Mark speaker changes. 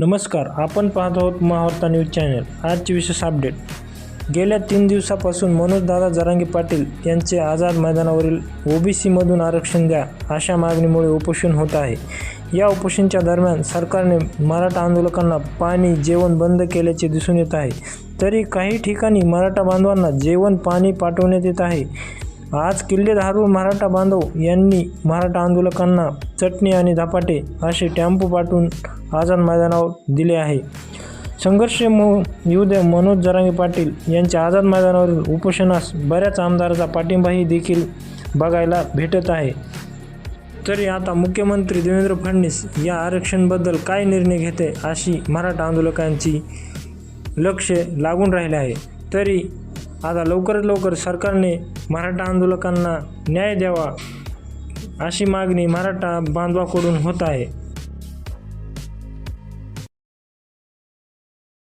Speaker 1: नमस्कार आपण पाहत आहोत महावार्ता न्यूज चॅनल. आजची विशेष अपडेट. गेल्या तीन दिवसापासून मनोजदादा जरांगे पाटील यांचे आझाद मैदानावरील ओबीसीमधून आरक्षण द्या अशा मागणीमुळे उपोषण होत आहे. या उपोषणच्या दरम्यान सरकारने मराठा आंदोलकांना पाणी जेवण बंद केल्याचे दिसून येत आहे. तरी काही ठिकाणी मराठा बांधवांना जेवण पाणी पाठवण्यात येत आहे. आज किल्लेधारूर मराठा बांधव यांनी मराठा आंदोलकांना चटणी आणि धपाटे असे टॅम्पो पाठवून आझाद मैदानावर दिले आहे. संघर्ष मो येऊ मनोज जरांगे पाटील यांच्या आझाद मैदानावरील उपोषणास बऱ्याच आमदाराचा पाठिंबाही देखील बघायला भेटत आहे. तरी आता मुख्यमंत्री देवेंद्र फडणवीस या आरक्षणबद्दल काय निर्णय घेते अशी मराठा आंदोलकांची लक्ष लागून राहिले आहे. तरी आता लवकरात लवकर सरकारने मराठा आंदोलकांना न्याय द्यावा अशी मागणी मराठा बांधवाकडून होत आहे.